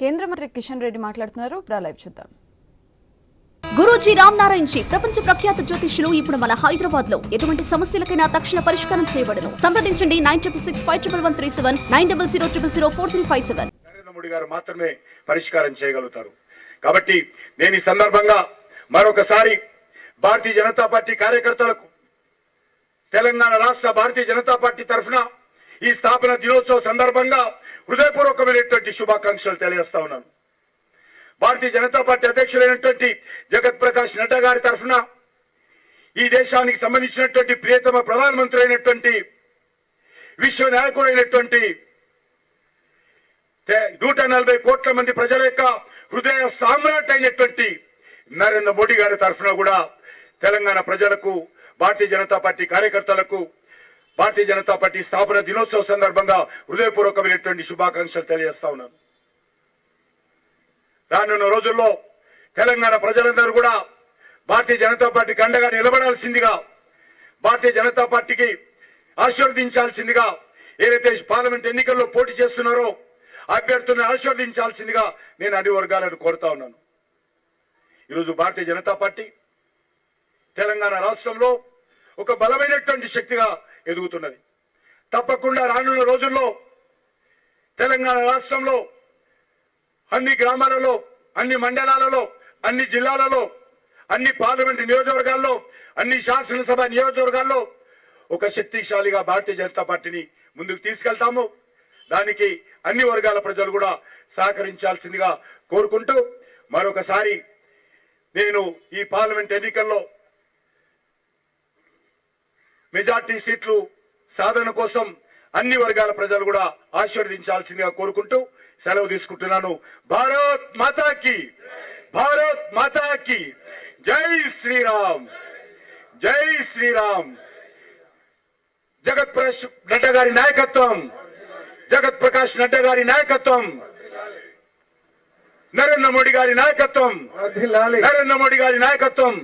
కేంద్ర మంత్రి కిషన్ రెడ్డి మాట్లాడుతున్నారు. ఇప్పుడు లైవ్ చూద్దాం. గురూజీ రామ్ నారాయణ్ జీ ప్రపంచ ప్రఖ్యాత జ్యోతిష్యులు ఇప్పుడు మన హైదరాబాద్లో ఎటువంటి సమస్యలకైనా తక్షణ పరిష్కారం చేయబడను. సంప్రదించండి nine triple six five triple one three seven nine double zero triple zero four three five seven. Narendra Modi garu మాత్రమే పరిష్కారం చేయగలుగుతారు. కాబట్టి నేను ఈ సందర్భంగా మరొకసారి భారతీయ జనతా పార్టీ కార్యకర్తలకు తెలంగాణ రాష్ట్ర భారతీయ జనతా పార్టీ తరఫున ఈ స్థాపన దినోత్సవ సందర్భంగా హృదయపూర్వకమైనటువంటి శుభాకాంక్షలు తెలియజేస్తా ఉన్నాను. భారతీయ జనతా పార్టీ అధ్యక్షులైనటువంటి జగత్ ప్రకాష్ నడ్డా గారి తరఫున ఈ దేశానికి సంబంధించినటువంటి ప్రియతమ ప్రధానమంత్రి అయినటువంటి విశ్వ నాయకుడైనటువంటి నూట నలభై కోట్ల మంది ప్రజల యొక్క హృదయ సామ్రాట్ అయినటువంటి నరేంద్ర మోడీ గారి తరఫున కూడా తెలంగాణ ప్రజలకు భారతీయ జనతా పార్టీ కార్యకర్తలకు భారతీయ జనతా పార్టీ స్థాపన దినోత్సవ సందర్భంగా హృదయపూర్వకమైనటువంటి శుభాకాంక్షలు తెలియజేస్తా ఉన్నాను. రానున్న రోజుల్లో తెలంగాణ ప్రజలందరూ కూడా భారతీయ జనతా పార్టీకి అండగా నిలబడాల్సిందిగా భారతీయ జనతా పార్టీకి ఆశీర్వదించాల్సిందిగా ఏదైతే పార్లమెంట్ ఎన్నికల్లో పోటీ చేస్తున్నారో అభ్యర్థులను ఆశీర్వదించాల్సిందిగా నేను అన్ని వర్గాలను కోరుతా ఉన్నాను. ఈరోజు భారతీయ జనతా పార్టీ తెలంగాణ రాష్ట్రంలో ఒక బలమైనటువంటి శక్తిగా ఎదుగుతున్నది. తప్పకుండా రానున్న రోజుల్లో తెలంగాణ రాష్ట్రంలో అన్ని గ్రామాలలో అన్ని మండలాలలో అన్ని జిల్లాలలో అన్ని పార్లమెంట్ నియోజకవర్గాల్లో అన్ని శాసనసభ నియోజకవర్గాల్లో ఒక శక్తిశాలిగా భారతీయ జనతా పార్టీని ముందుకు తీసుకెళ్తాము. దానికి అన్ని వర్గాల ప్రజలు కూడా సహకరించాల్సిందిగా కోరుకుంటూ మరొకసారి నేను ఈ పార్లమెంట్ ఎన్నికల్లో మెజార్టీ సీట్లు సాధన కోసం అన్ని వర్గాల ప్రజలు కూడా ఆశీర్వదించాల్సిందిగా కోరుకుంటూ సెలవు తీసుకుంటున్నాను. భారత్ మాతాకి భారత్ మాతాకి జై శ్రీరామ్ జై శ్రీరామ్. జగత్ ప్రకాష్ నడ్డా గారి నాయకత్వం జగత్ ప్రకాష్ నడ్డా గారి నాయకత్వం నరేంద్ర మోడీ గారి నాయకత్వం నరేంద్ర మోడీ గారి నాయకత్వం.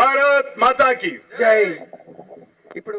భారత్ మాతాకి. జై. ఇప్పుడు